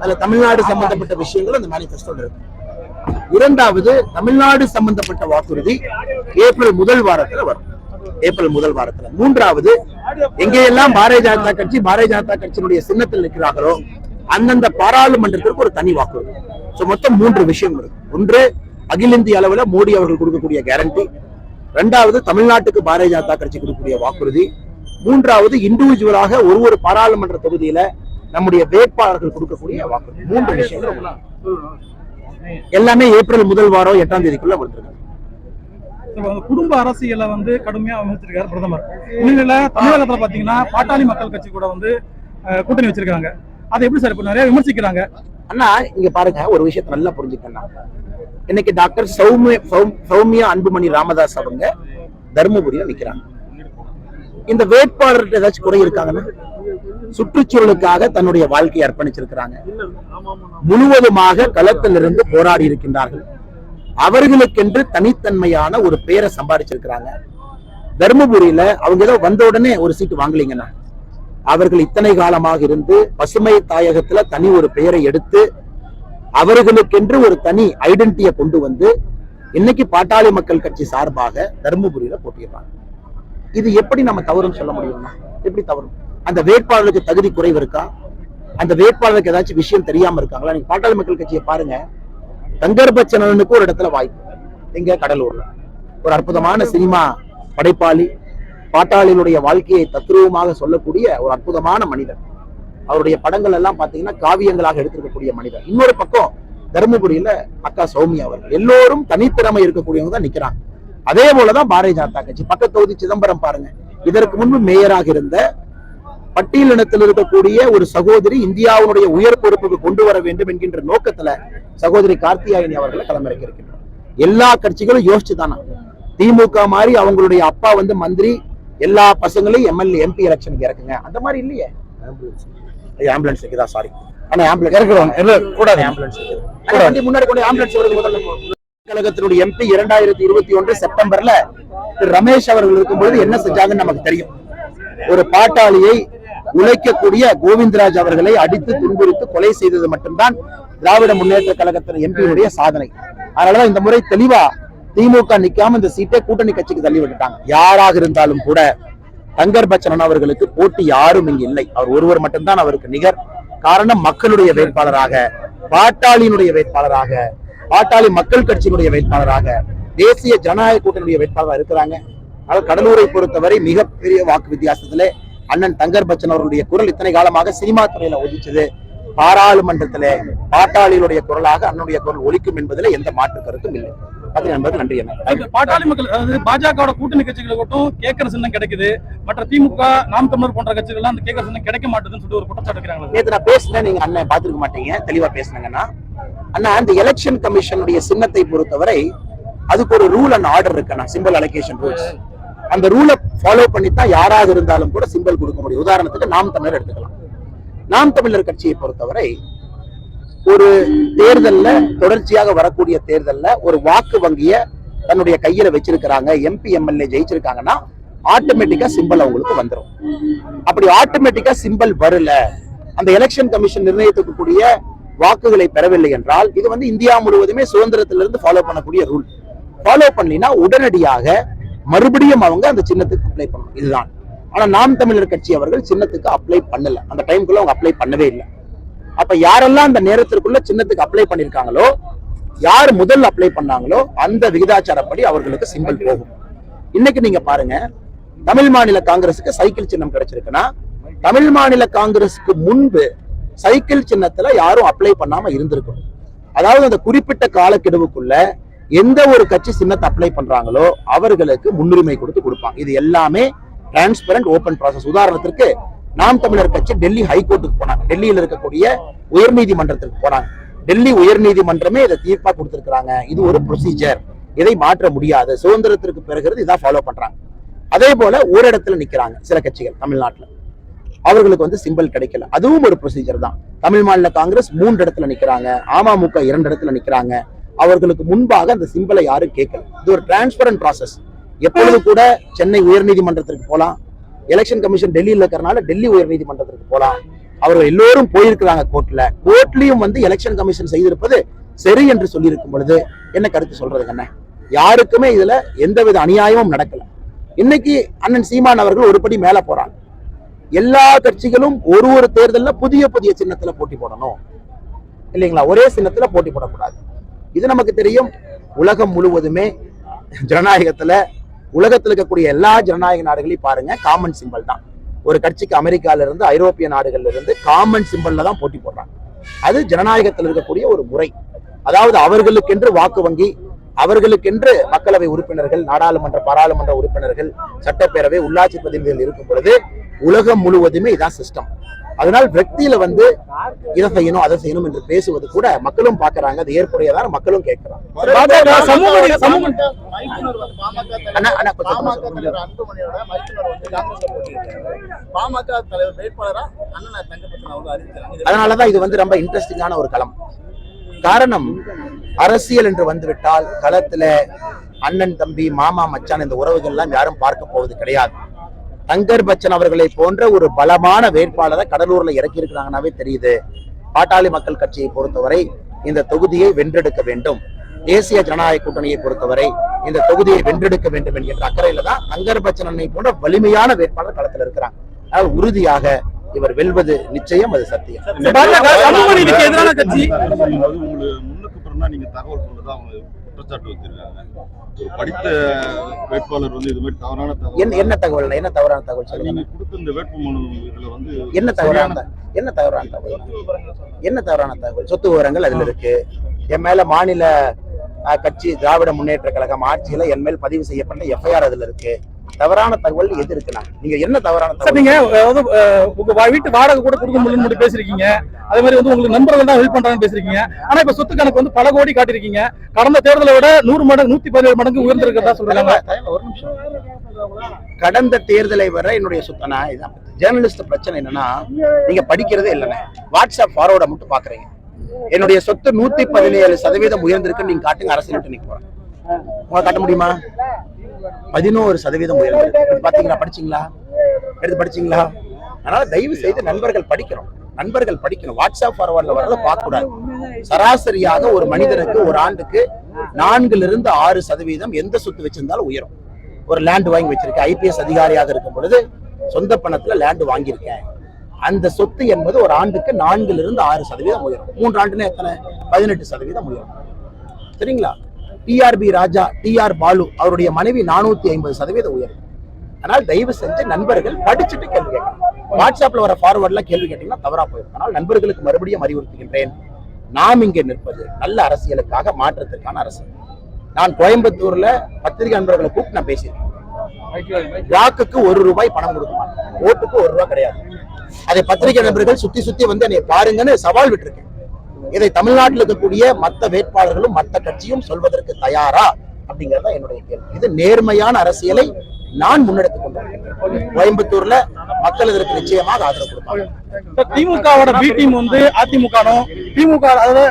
அதுல தமிழ்நாடு சம்பந்தப்பட்ட விஷயங்கள் அந்த மேனிஃபெஸ்டோல இருக்கு. இரண்டாவது தமிழ்நாடு சம்பந்தப்பட்ட வாக்குறுதி ஏப்ரல் முதல் வாரத்துல வரும். ஏப்ரல் முதல் வாரத்துல. மூன்றாவது எங்கேயெல்லாம் பாரதிய ஜனதா கட்சி பாரதிய ஜனதா கட்சியினுடைய சின்னத்தில் நிற்கிறார்களோ அந்தந்த பாராளுமன்றத்திற்கு ஒரு தனி வாக்குறுதி. சோ மொத்தம் மூன்று விஷயம் இருக்கு. ஒன்று அகில இந்திய அளவுல மோடி அவர்கள் கொடுக்கக்கூடிய கேரண்டி ரெண்டாவது தமிழ்நாட்டுக்கு பாரதிய ஜனதா கட்சி கொடுக்கக்கூடிய வாக்குறுதி. மூன்றாவது இண்டிவிஜுவலாக ஒரு ஒரு பாராளுமன்ற தொகுதியில நம்முடைய வேட்பாளர்கள் கொடுக்கக்கூடிய வாக்குறுதி. மூன்று விஷயங்கள். எல்லாமே ஏப்ரல் முதல் வாரம் எட்டாம் தேதிக்குள்ள வந்திருக்கு குடும்ப அரசியலை வந்து கடுமையா விமர்சிச்சிருக்காரு பிரதமர். இன்னும் தமிழகத்துல பாத்தீங்கன்னா பாட்டாளி மக்கள் கட்சி கூட வந்து கூட்டணி வச்சிருக்காங்க. அதை எப்படி சார் இப்ப நிறைய விமர்சிக்கிறாங்க? அண்ணா இங்க பாருங்க ஒரு விஷயத்தை நல்லா புரிஞ்சுக்கணும் இன்னைக்கு டாக்டர் சௌமிய சௌம்- சௌமியா அன்புமணி ராமதாஸ் அவங்க தர்மபுரியில நிக்கிறாங்க. இந்த வேட்பாளர்கிட்ட ஏதாச்சும் குறை இருக்காங்கன்னா சுற்றுச்சூழலுக்காக தன்னுடைய வாழ்க்கையை அர்ப்பணிச்சிருக்கிறாங்க. முழுவதுமாக களத்திலிருந்து போராடி இருக்கின்றார்கள். அவர்களுக்கென்று தனித்தன்மையான ஒரு பேரை சம்பாதிச்சிருக்கிறாங்க தர்மபுரியில அவங்க ஏதோ வந்த உடனே ஒரு சீட்டு வாங்கலீங்கன்னா அவர்கள் இத்தனை காலமாக இருந்து பசுமை தாயகத்துல தனி ஒரு பெயரை எடுத்து அவர்களுக்கென்று ஒரு தனி ஐடென்டிட்டியை கொண்டு வந்து இன்னைக்கு பாட்டாளி மக்கள் கட்சி சார்பாக தர்மபுரியில போட்டியிடுறாங்க. இது எப்படி நம்ம தவறுன்னு சொல்ல முடியும்னா எப்படி தவறும்? அந்த வேட்பாளருக்கு தகுதி குறைவு இருக்கா? அந்த வேட்பாளருக்கு ஏதாச்சும் விஷயம் தெரியாம இருக்காங்களா? நீங்க பாட்டாளி மக்கள் கட்சியை பாருங்க. தங்கர்பச்சனனுக்கு ஒரு இடத்துல வாய்ப்பு. எங்க? கடலூர்ல. ஒரு அற்புதமான சினிமா படைப்பாளி பாட்டாளிகளுடைய வாழ்க்கையை தத்ரூபமாக சொல்லக்கூடிய ஒரு அற்புதமான மனிதர். அவருடைய படங்கள் எல்லாம் பாத்தீங்கன்னா காவியங்களாக எடுத்திருக்கக்கூடிய மனிதர். இன்னொரு பக்கம் தருமபுரியில அக்கா சௌமியா அவர்கள். எல்லோரும் தனித்திறமை இருக்கக்கூடியவங்க தான் நிக்கிறாங்க. அதே போலதான் பாரதிய ஜனதா கட்சி. பக்க தொகுதி சிதம்பரம் பாருங்க. இதற்கு முன்பு மேயராக இருந்த பட்டியலினத்தில் இருக்கக்கூடிய ஒரு சகோதரி இந்தியாவுடைய உயர் பொறுப்புக்கு கொண்டு வர வேண்டும் என்கின்ற நோக்கத்துல சகோதரி கார்த்தியாயினி அவர்களை களமிறக்கி இருக்கின்றோம் எல்லா கட்சிகளும் யோசிச்சு தானா திமுக மாதிரி அவங்களுடைய அப்பா வந்து மந்திரி எல்லா பசங்களையும் எம்எல்ஏ எம்பி எலெக்ஷனுக்கு இறக்குங்க. அந்த மாதிரி இல்லையே? ஆம்புலன்ஸ். இருக்குதா? சாரி ஆனா ஆம்புலன்ஸ். இறக்குறோம் கூடாது ஆம்புலன்ஸ் முன்னாடி கொண்டு ஆம்புலன்ஸ் வருது முதல்ல. கழகத்தினுடைய எம்பி இரண்டாயிரத்தி இருபத்தி ஒன்று செப்டம்பர்ல ரமேஷ் அவர்கள் இருக்கும்பொழுது என்ன செஞ்சாங்கன்னு நமக்கு தெரியும். ஒரு பாட்டாளியை உழைக்கக்கூடிய கோவிந்தராஜ் அவர்களை அடித்து துன்புறுத்து கொலை செய்தது மட்டும்தான் திராவிட முன்னேற்ற கழகத்தின் எம்பியுடைய சாதனை. அதனாலதான் இந்த முறை தெளிவா திமுக நிக்காம இந்த சீட்டை கூட்டணி கட்சிக்கு தள்ளி விட்டுட்டாங்க யாராக இருந்தாலும் கூட தங்கர் பச்சனன் அவர்களுக்கு போட்டி யாரும் இங்கு இல்லை. அவர் ஒருவர் மட்டும்தான் அவருக்கு நிகர். காரணம் மக்களுடைய வேட்பாளராக பாட்டாளியினுடைய வேட்பாளராக பாட்டாளி மக்கள் கட்சியினுடைய வேட்பாளராக தேசிய ஜனநாயக கூட்டணியுடைய வேட்பாளராக இருக்கிறாங்க. ஆனால் கடலூரை பொறுத்தவரை மிகப்பெரிய வாக்கு வித்தியாசத்திலே அண்ணன் தங்கர் பச்சன் அவர்களுடைய குரல் இத்தனை காலமாக சினிமா துறையில ஒலிச்சது. பாராளுமன்றத்திலே பாட்டாளிகளுடைய குரலாக அண்ணனுடைய குரல் ஒலிக்கும் என்பதிலே எந்த மாற்று கருத்தும் இல்லை. அது என்பது நன்றி என்ன பாட்டாளி மக்கள் அதாவது பாஜகவோட கூட்டணி கட்சிகளுக்கு மட்டும் கேட்கற சின்னம் கிடைக்குது. மற்ற திமுக நாம் தமிழர் போன்ற கட்சிகள்லாம் அந்த கேட்கற சின்னம் கிடைக்க மாட்டேதுன்னு சொல்லிட்டு ஒரு குற்றச்சாட்டு நேத்து நான் பேசினேன் நீங்க அண்ணன் பாத்துருக்க மாட்டீங்க. தெளிவா பேசுனீங்கன்னா அண்ணா. அந்த எலெக்ஷன் கமிஷனுடைய சின்னத்தை பொறுத்தவரை அதுக்கு ஒரு ரூல் அண்ட் ஆர்டர் இருக்குண்ணா சிம்பிள் அலோகேஷன் ரூல்ஸ் அந்த ரூலை ஃபாலோ பண்ணி தான் யாராக இருந்தாலும் கூட சிம்பல் கொடுக்க முடியும். உதாரணத்துக்கு நாம் தமிழர் எடுத்துக்கலாம். நாம் தமிழர் கட்சியை பொறுத்தவரை ஒரு தேர்தல்ல தொடர்ச்சியாக வரக்கூடிய தேர்தல்ல ஒரு வாக்கு வங்கிய தன்னுடைய கையில வச்சிருக்கிறாங்க. எம்பி எம்எல்ஏ ஜெயிச்சிருக்காங்கன்னா ஆட்டோமேட்டிக்கா சிம்பல் அவங்களுக்கு வந்துடும் அப்படி ஆட்டோமேட்டிக்கா சிம்பல் வரல அந்த எலெக்ஷன் கமிஷன் நிர்ணயிக்கக்கூடிய வாக்குகளை பெறவில்லை என்றால் இது வந்து இந்தியா முழுவதுமே சுதந்திரத்திலிருந்து ஃபாலோ பண்ணக்கூடிய ரூல் ஃபாலோ பண்ணினா உடனடியாக மறுபடியும் அவங்க அந்த சின்னத்துக்கு அப்ளை பண்ணணும். இதுதான். ஆனா நாம் தமிழர் கட்சி அவர்கள் சின்னத்துக்கு அப்ளை பண்ணல. அந்த டைம்குள்ள அவங்க அப்ளை பண்ணவே இல்லை. அப்ப யாரெல்லாம் அந்த நேரத்திற்குள்ள சின்னத்துக்கு அப்ளை பண்ணிருக்காங்களோ யார் முதல் அப்ளை பண்ணாங்களோ அந்த விகிதாச்சாரப்படி அவர்களுக்கு சிம்பிள் போகும். இன்னைக்கு நீங்க பாருங்க தமிழ் மாநில காங்கிரசுக்கு சைக்கிள் சின்னம் கிடைச்சிருக்குன்னா தமிழ் மாநில காங்கிரசுக்கு முன்பு சைக்கிள் சின்னத்துல யாரும் அப்ளை பண்ணாம இருந்திருக்கணும். அதாவது அந்த குறிப்பிட்ட காலக்கெடுவுக்குள்ள எந்த ஒரு கட்சி சின்னத்தை அப்ளை பண்றாங்களோ அவர்களுக்கு முன்னுரிமை கொடுத்து கொடுப்பாங்க. இது எல்லாமே டிரான்ஸ்பரண்ட் ஓபன் ப்ராசஸ் உதாரணத்திற்கு நாம் தமிழர் கட்சி டெல்லி ஹைகோர்ட்டுக்கு போனாங்க. டெல்லியில் இருக்கக்கூடிய உயர்நீதிமன்றத்திற்கு போனாங்க. டெல்லி உயர்நீதிமன்றமே இதை தீர்ப்பா கொடுத்திருக்கிறாங்க. இது ஒரு ப்ரொசீஜர் இதை மாற்ற முடியாது. சுதந்திரத்திற்கு பிறகு இதான் ஃபாலோ பண்றாங்க. அதே போல ஒரு இடத்துல நிக்கிறாங்க சில கட்சிகள் தமிழ்நாட்டுல. அவர்களுக்கு வந்து சிம்பிள் கிடைக்கல. அதுவும் ஒரு ப்ரொசீஜர் தான். தமிழ் மாநில காங்கிரஸ் மூன்று இடத்துல நிக்கிறாங்க. அமமுக இரண்டு இடத்துல நிக்கிறாங்க. அவர்களுக்கு முன்பாக அந்த சிம்பிளை யாரும் கேட்கல. இது ஒரு டிரான்ஸ்பரண்ட் ப்ராசஸ் எப்பொழுது கூட சென்னை உயர்நீதிமன்றத்திற்கு போலாம். எலெக்ஷன் கமிஷன் டெல்லியில் இருக்கிறனால டெல்லி உயர்நீதிமன்றத்திற்கு போகலாம் அவர்கள் எல்லோரும் போயிருக்கிறாங்க கோர்ட்ல கோர்ட்லயும் வந்து எலெக்ஷன் கமிஷன் செய்திருப்பது சரி என்று சொல்லியிருக்கும் பொழுது என்ன கருத்து சொல்றதுங்க என்ன யாருக்குமே இதுல எந்தவித அநியாயமும் நடக்கல. இன்னைக்கு அண்ணன் சீமான் அவர்கள் ஒரு படி மேல போறாங்க. எல்லா கட்சிகளும் ஒரு ஒரு தேர்தல்ல புதிய புதிய சின்னத்துல போட்டி போடணும். இல்லைங்களா? ஒரே சின்னத்துல போட்டி போடக்கூடாது. இது நமக்கு தெரியும். உலகம் முழுவதுமே ஜனநாயகத்துல உலகத்தில் இருக்கக்கூடிய எல்லா ஜனநாயக நாடுகளையும் பாருங்க காமன் சிம்பல் தான். ஒரு கட்சிக்கு அமெரிக்கால இருந்து ஐரோப்பிய நாடுகள்ல இருந்து காமன் சிம்பல்ல தான் போட்டி போடுறாங்க. அது ஜனநாயகத்தில் இருக்கக்கூடிய ஒரு முறை. அதாவது அவர்களுக்கென்று வாக்கு வங்கி அவர்களுக்கென்று மக்களவை உறுப்பினர்கள் நாடாளுமன்ற பாராளுமன்ற உறுப்பினர்கள் சட்டப்பேரவை உள்ளாட்சி பிரதிநிதிகள் இருக்கும் பொழுது உலகம் முழுவதுமே இதான் சிஸ்டம் அதனால் வெக்தியில வந்து இதை செய்யணும் அதை செய்யணும் என்று பேசுவது கூட மக்களும் பாக்குறாங்க அது ஏற்புடையதான் மக்களும் கேட்கிறாங்க. அதனாலதான் இது வந்து ரொம்ப இன்ட்ரெஸ்டிங்கான ஒரு களம். காரணம் அரசியல் என்று வந்துவிட்டால் களத்துல அண்ணன் தம்பி மாமா மச்சான் இந்த உறவுகள் எல்லாம் யாரும் பார்க்க போவது கிடையாது. தங்கர் பச்சன் அவர்களை போன்ற ஒரு பலமான வேட்பாளரை கடலூர்ல இறக்கி தெரியுது. பாட்டாளி மக்கள் கட்சியை பொறுத்தவரை இந்த தொகுதியை வென்றெடுக்க வேண்டும். தேசிய ஜனநாயக கூட்டணியை பொறுத்தவரை இந்த தொகுதியை வென்றெடுக்க வேண்டும் என்கின்ற அக்கறையில தான் தங்கர் பச்சன் அண்ணனை போன்ற வலிமையான வேட்பாளர் களத்துல இருக்கிறாங்க. அதனால் உறுதியாக இவர் வெல்வது நிச்சயம் அது சத்தியம். எதிரான கட்சி. முன்னுக்கு நீங்க தகவல் சொல்றதா அவங்க குற்றச்சாட்டு வச்சிருக்காங்க. ஒரு படித்த வேட்பாளர் வந்து இது மாதிரி தவறான என்ன தகவல் என்ன தகவல் என்ன தவறான தகவல் சொல்லுங்க. நீங்க கொடுத்த இந்த வேட்புமனு இதுல வந்து என்ன தவறான என்ன தவறான தகவல்? என்ன தவறான தகவல்? சொத்து விவரங்கள் அதுல இருக்கு. என் மேல மாநில கட்சி திராவிட முன்னேற்ற கழகம் ஆட்சியில என் மேல் பதிவு செய்யப்பட்ட எஃப்ஐஆர் அதுல இருக்கு. தவறான தகவல் எது இருக்குண்ணா நீங்க என்ன தவறான தகவல் நீங்க அதாவது உங்க வீட்டு வாடகை கூட கொடுக்க முடியலன்னு மட்டும் பேசிருக்கீங்க அதே மாதிரி வந்து உங்களுக்கு நண்பர்கள் தான் ஹெல்ப் பண்றாங்கன்னு பேசிருக்கீங்க ஆனா இப்ப சொத்து கணக்கு வந்து பல கோடி காட்டிருக்கீங்க கடந்த தேர்தலை விட நூறு மடங்கு நூத்தி பதினேழு மடங்கு உயர்ந்திருக்கிறதா சொல்றாங்க. ஒரு நிமிஷம். கடந்த தேர்தலை வர என்னுடைய சுத்தனா இதான் ஜேர்னலிஸ்ட் பிரச்சனை என்னன்னா நீங்க படிக்கிறதே இல்லைண்ணே வாட்ஸ்அப் ஃபார்வர்டை மட்டும் பாக்குறீங்க. என்னுடைய சொத்து நூத்தி பதினேழு சதவீதம் உயர்ந்திருக்குன்னு நீங்க காட்டுங்க அரசியல் நிக்க போறேன். உங்களை காட்ட முடியுமா? பதினோரு சதவீதம் உயர்ந்திருக்கு பாத்தீங்களா? படிச்சீங்களா? எடுத்து படிச்சீங்களா? அதனால தயவு செய்து நண்பர்கள் படிக்கிறோம் நண்பர்கள் படிக்கணும். வாட்ஸ்அப் ஃபார்வர்ட்ல வரல பார்க்க கூடாது சராசரியாக ஒரு மனிதனுக்கு ஒரு ஆண்டுக்கு நான்குல இருந்து ஆறு சதவீதம் எந்த சொத்து வச்சிருந்தாலும் உயரும். ஒரு லேண்ட் வாங்கி வச்சிருக்கேன். ஐபிஎஸ் அதிகாரியாக இருக்கும் பொழுது சொந்த பணத்துல லேண்ட் வாங்கியிருக்கேன். அந்த சொத்து என்பது ஒரு ஆண்டுக்கு நான்குல இருந்து ஆறு சதவீதம் உயரும். மூன்று ஆண்டுன்னு எத்தனை? பதினெட்டு சதவீதம் உயரும். சரிங்களா? டிஆர்பி ராஜா டிஆர் பாலு அவருடைய மனைவி நானூத்தி ஐம்பது சதவீதம் உயரும் அதனால் தயவு செஞ்சு நண்பர்கள் படிச்சுட்டு கேள்வி கேட்கணும். வாட்ஸ்அப்ல வர ஃபார்வர்ட்ல கேள்வி கேட்டீங்கன்னா தவறா போயிடும். அதனால் நண்பர்களுக்கு மறுபடியும் அறிவுறுத்துகின்றேன். நாம் இங்கே நிற்பது நல்ல அரசியலுக்காக மாற்றத்திற்கான அரசு. நான் கோயம்புத்தூர்ல பத்திரிகை நண்பர்களை கூப்பிட்டு நான் பேசியிருக்கேன். வாக்குக்கு ஒரு ரூபாய் பணம் கொடுக்க மாட்டேன். ஓட்டுக்கு ஒரு ரூபாய் கிடையாது. அதை பத்திரிகை நண்பர்கள் சுத்தி சுத்தி வந்து என்னை பாருங்கன்னு சவால் விட்டுருக்கேன். இதை தமிழ்நாட்டில் இருக்கக்கூடிய மத்த வேட்பாளர்களும் மத்த கட்சியும் சொல்வதற்கு தயாரா? அப்படிங்கறத என்னுடைய கேள்வி. இது நேர்மையான அரசியலை நான் முன்னெடுத்துக் கொண்டிருக்கிறேன். கோயம்புத்தூர்ல மக்கள் இதற்கு நிச்சயமாக ஆதரவு கொடுப்பாங்க. திமுகவோட பி டீம் வந்து அதிமுக திமுக அதாவது.